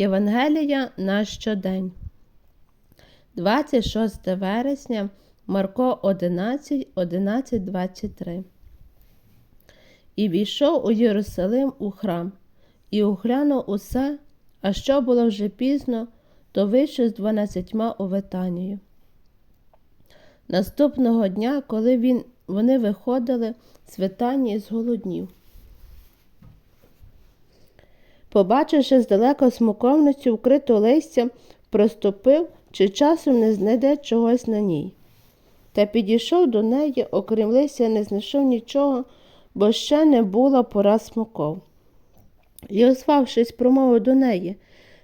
Євангелія на щодень. 26 вересня Марко 11, 11, 23. І війшов у Єрусалим у храм, і оглянув усе, а що було вже пізно, то вийшов з дванадцятьма у Витанію. Наступного дня, коли він, вони виходили з Витанії зголоднів. Побачивши здалека смоковницю, вкриту листям, проступив, чи часом не знайде чогось на ній. Та підійшов до неї, окрім листя, не знайшов нічого, бо ще не була пора смоков. І, озвавшись, промовив до неї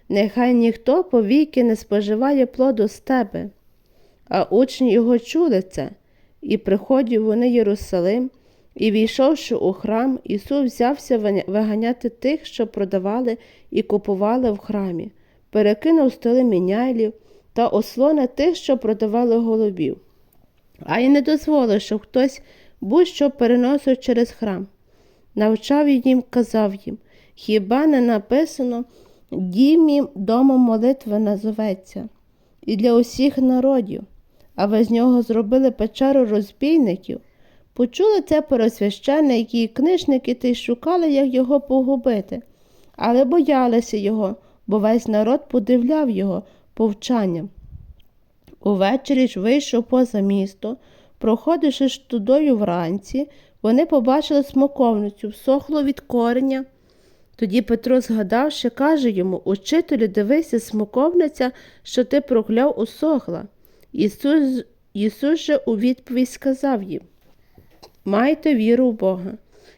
Нехай ніхто повіки не споживає плоду з тебе. А учні його чули це, і приходив вони Єрусалим, і, війшовши у храм, Ісус взявся виганяти тих, що продавали і купували в храмі, перекинув столи міняйлів та ослони тих, що продавали голубів, а й не дозволив, щоб хтось будь-що переносив через храм. Навчав їм, казав їм Хіба не написано дім мій домом молитва назоветься, і для усіх народів, а ви з нього зробили печеру розбійників. Почули це пересвященники і книжники та й шукали, як його погубити, але боялися його, бо весь народ подивляв його повчанням. Увечері ж вийшов поза місто, проходивши ж тудою вранці, вони побачили смоковницю, всохло від кореня. Тоді Петро, згадавши, каже йому Учителю, дивися, смоковниця, що ти прокляв, усохла. Ісус, Ісус же у відповідь сказав їм Майте віру в Бога.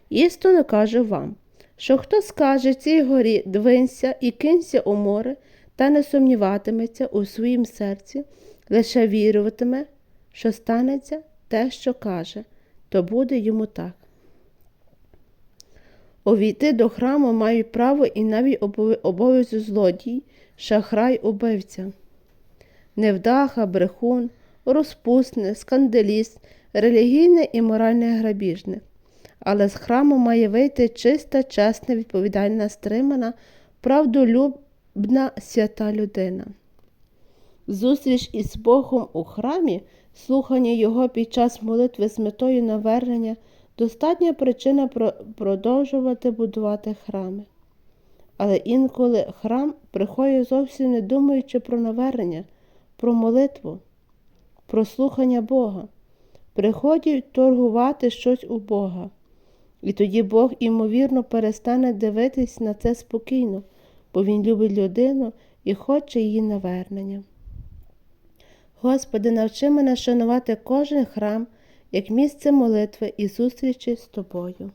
Істинно кажу вам, що хто скаже цій горі двинься і кинься у море, та не сумніватиметься у своїм серці, лише віруватиме, що станеться те, що каже, то буде йому так. Увійти до храму мають право і навіть обов'язок злодій, шахрай убивця. Невдаха, брехун, розпусне, скандаліст, релігійний і моральний грабіжник. Але з храму має вийти чиста, чесна, відповідальна, стримана, правдолюбна свята людина. Зустріч із Богом у храмі, слухання Його під час молитви з метою навернення достатня причина продовжувати будувати храми. Але інколи храм приходить зовсім не думаючи про навернення, про молитву, про слухання Бога. Приходять торгувати щось у Бога. І тоді Бог, ймовірно, перестане дивитись на це спокійно, бо Він любить людину і хоче її навернення. Господи, навчи мене шанувати кожен храм як місце молитви і зустрічі з тобою.